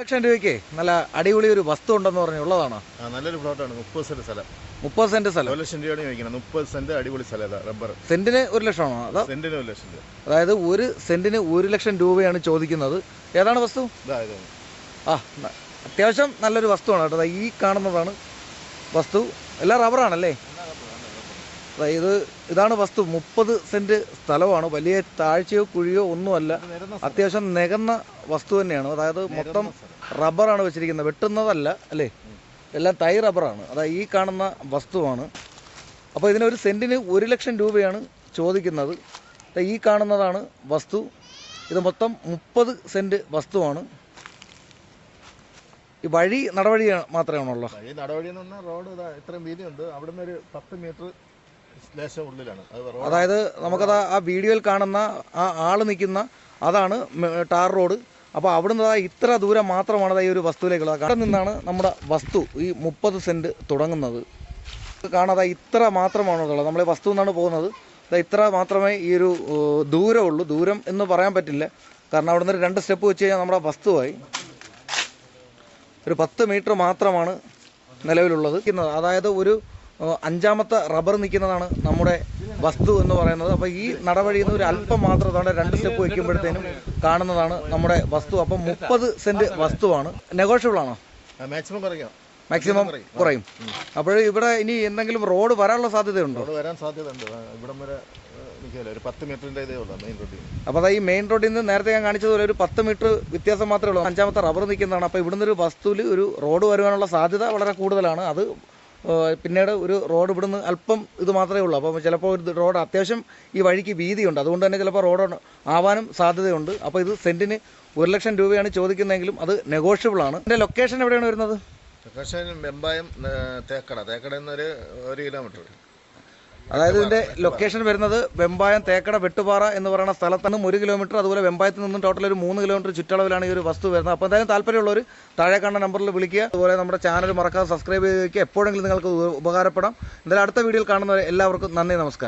ലക്ഷം രൂപയ്ക്ക് നല്ല അടിപൊളി ഒരു വസ്തു ഉണ്ടെന്ന് പറഞ്ഞു ഉള്ളതാണോ? നല്ലൊരു പ്ലോട്ടാണ് മുപ്പത് സെന്റ് സ്ഥലം. മുപ്പത് സെന്റ് സ്ഥലം. ഒരു ലക്ഷം രൂപയാണ് ചോദിക്കുന്നത്. മുപ്പത് സെന്റ് അടിപൊളി സ്ഥലം റബ്ബർ. സെന്റിന് ഒരു ലക്ഷമാണോ? അതോ സെന്റിന് ഒരു ലക്ഷം രൂപ. അതായത് ഒരു സെന്റിന് ഒരു ലക്ഷം രൂപയാണ് ചോദിക്കുന്നത്. ഏതാണ് വസ്തു? ആ അത്യാവശ്യം നല്ലൊരു വസ്തുവാണ് കേട്ടോ. ഈ കാണുന്നതാണ് വസ്തു. എല്ലാം റബ്ബറാണല്ലേ? അതായത് ഇതാണ് വസ്തു. മുപ്പത് സെന്റ് സ്ഥലമാണ്. വലിയ താഴ്ചയോ കുഴിയോ ഒന്നുമല്ല. അത്യാവശ്യം നികന്ന വസ്തു തന്നെയാണ്. അതായത് മൊത്തം റബ്ബറാണ് വെച്ചിരിക്കുന്നത്. വെട്ടുന്നതല്ല അല്ലേ? എല്ലാം തൈ റബ്ബറാണ്. അതായത് ഈ കാണുന്ന വസ്തുവാണ്. അപ്പോൾ ഇതിനൊരു സെന്റിന് ഒരു ലക്ഷം രൂപയാണ് ചോദിക്കുന്നത്. ഈ കാണുന്നതാണ് വസ്തു. ഇത് മൊത്തം മുപ്പത് സെന്റ് വസ്തുവാണ്. ഈ വഴി നടവഴി മാത്രമേ ഈ നടപടി എന്ന് പറഞ്ഞാൽ റോഡ് ഇതാ ഇത്രയും വീതിയുണ്ട്. അവിടെ നിന്ന് ഒരു പത്ത് മീറ്റർ അതായത് നമുക്കത് ആ വീഡിയോയിൽ കാണുന്ന ആ ആൾ നിൽക്കുന്ന അതാണ് ടാർ റോഡ്. അപ്പോൾ അവിടുന്ന് ഇത്ര ദൂരം മാത്രമാണ് ഈ ഒരു വസ്തുവിലേക്കുള്ളത് അവിടെ നിന്നാണ് നമ്മുടെ വസ്തു ഈ മുപ്പത് സെന്റ് തുടങ്ങുന്നത്. കാണാതെ ഇത്ര മാത്രമാണ് ഉള്ളത്. നമ്മളെ വസ്തു നിന്നാണ് പോകുന്നത്. ഇത്ര മാത്രമേ ഈ ഒരു ദൂരമുള്ളൂ ദൂരം എന്ന് പറയാൻ പറ്റില്ല. കാരണം അവിടുന്ന് ഒരു രണ്ട് സ്റ്റെപ്പ് വെച്ച് കഴിഞ്ഞാൽ നമ്മുടെ വസ്തുവായി ഒരു പത്ത് മീറ്റർ മാത്രമാണ് നിലവിലുള്ളത്. അതായത് ഒരു അഞ്ചാമത്തെ റബ്ബർ നിൽക്കുന്നതാണ് നമ്മുടെ വസ്തു എന്ന് പറയുന്നത്. അപ്പോൾ ഈ നടവഴിയിൽ നിന്ന് ഒരു അല്പം മാത്രം തവണ രണ്ട് സ്റ്റെപ്പ് വയ്ക്കുമ്പോഴത്തേനും കാണുന്നതാണ് നമ്മുടെ വസ്തു. അപ്പം മുപ്പത് സെന്റ് വസ്തുവാണ്. നെഗോഷ്യബിൾ ആണോ? മാക്സിമം കുറയ്ക്കാം. മാക്സിമം കുറയും. അപ്പോൾ ഇവിടെ ഇനി എന്തെങ്കിലും റോഡ് വരാനുള്ള സാധ്യതയുണ്ടോ? റോഡ് വരാൻ സാധ്യത ഉണ്ട് ഇവിടം വരെ ഒരു പത്ത് മീറ്ററിന്റെ ഇതേ ഉള്ളൂ മെയിൻ റോഡിൽ അപ്പോൾ അതാ ഈ മെയിൻ റോഡിൽ നിന്ന് നേരത്തെ ഞാൻ കാണിച്ചതുപോലെ ഒരു പത്ത് മീറ്റർ വ്യത്യാസം മാത്രമേ ഉള്ളൂ. അഞ്ചാമത്തെ റബ്ബർ നിൽക്കുന്നതാണ്. അപ്പോൾ ഇവിടുന്ന് ഒരു വസ്തുവിൽ ഒരു റോഡ് വരുവാനുള്ള സാധ്യത വളരെ കൂടുതലാണ്. അത് പിന്നീട് ഒരു റോഡ് ഇവിടുന്ന് അല്പം ഇത് മാത്രമേ ഉള്ളൂ. അപ്പോൾ ചിലപ്പോൾ ഒരു റോഡ് അത്യാവശ്യം ഈ വഴിക്ക് വീതിയുണ്ട്. അതുകൊണ്ട് തന്നെ ചിലപ്പോൾ റോഡ് ആവാനും സാധ്യതയുണ്ട്. അപ്പോൾ ഇത് സെന്റിന് ഒരു ലക്ഷം രൂപയാണ് ചോദിക്കുന്നതെങ്കിലും അത് നെഗോഷ്യബിൾ ആണ്. ഇതിന്റെ ലൊക്കേഷൻ എവിടെയാണ് വരുന്നത്? ലൊക്കേഷൻ വെമ്പായം തേക്കട. തേക്കട എന്നൊരു ഒരു കിലോമീറ്റർ അതായത് ഇതിന്റെ ലൊക്കേഷൻ വരുന്നത് വെമ്പായം തേക്കട വെട്ടുപാറ എന്ന് പറയുന്ന സ്ഥലത്താണ്. നിന്നും ഒരു കിലോമീറ്റർ അതുപോലെ വെമ്പായത്തിൽ നിന്നും ടോട്ടൽ ഒരു മൂന്ന് കിലോമീറ്റർ ചുറ്റളവിലാണ് ഈ ഒരു വസ്തു വരുന്നത്. അപ്പോൾ എന്തായാലും താല്പര്യമുള്ളവർ താഴെ കണ്ട നമ്പറിൽ വിളിക്കുക. അതുപോലെ നമ്മുടെ ചാനൽ മറക്കാതെ സബ്സ്ക്രൈബ് ചെയ്ത് വയ്ക്കുക എപ്പോഴെങ്കിലും നിങ്ങൾക്ക് ഉപകാരപ്പെടാം. എന്തായാലും അടുത്ത വീഡിയോയിൽ കാണുന്നവരെ എല്ലാവർക്കും നന്ദി നമസ്കാരം.